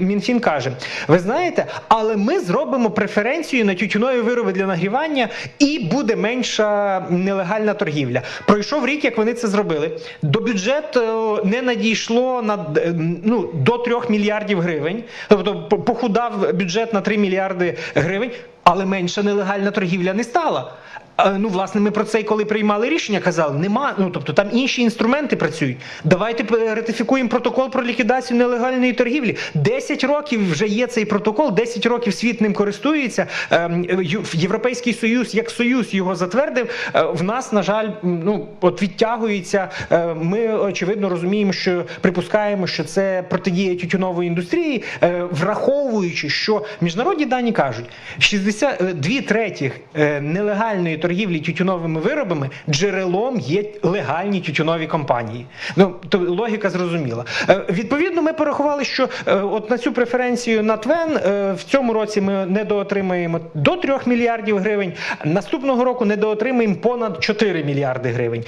Мінфін каже: ви знаєте, але ми зробимо преференцію на тютюнові вироби для нагрівання, і буде менша нелегальна торгівля. Пройшов рік, як вони це зробили. До бюджету не надійшло на е, ну до 3 мільярдів гривень, тобто похудав бюджет на 3 мільярди гривень, але менша нелегальна торгівля не стала. Ну, власне, ми про це коли приймали рішення, казали, нема. Ну тобто там інші інструменти працюють. Давайте ратифікуємо протокол про ліквідацію нелегальної торгівлі. 10 років вже є цей протокол, 10 років світ ним користується. Ем, Європейський союз, як союз його затвердив. Е, В нас, на жаль, ну от відтягується. Е, Ми очевидно розуміємо, що припускаємо, що це протидія тютюнової індустрії, е, враховуючи, що міжнародні дані кажуть, 60, е, дві третіх нелегальної торгівлі тютюновими виробами джерелом є легальні тютюнові компанії. Ну то логіка зрозуміла. Е, Відповідно, ми порахували, що е, от на цю преференцію на ТВЕН е, в цьому році ми недоотримаємо до 3 мільярдів гривень. Наступного року недоотримаємо понад 4 мільярди гривень.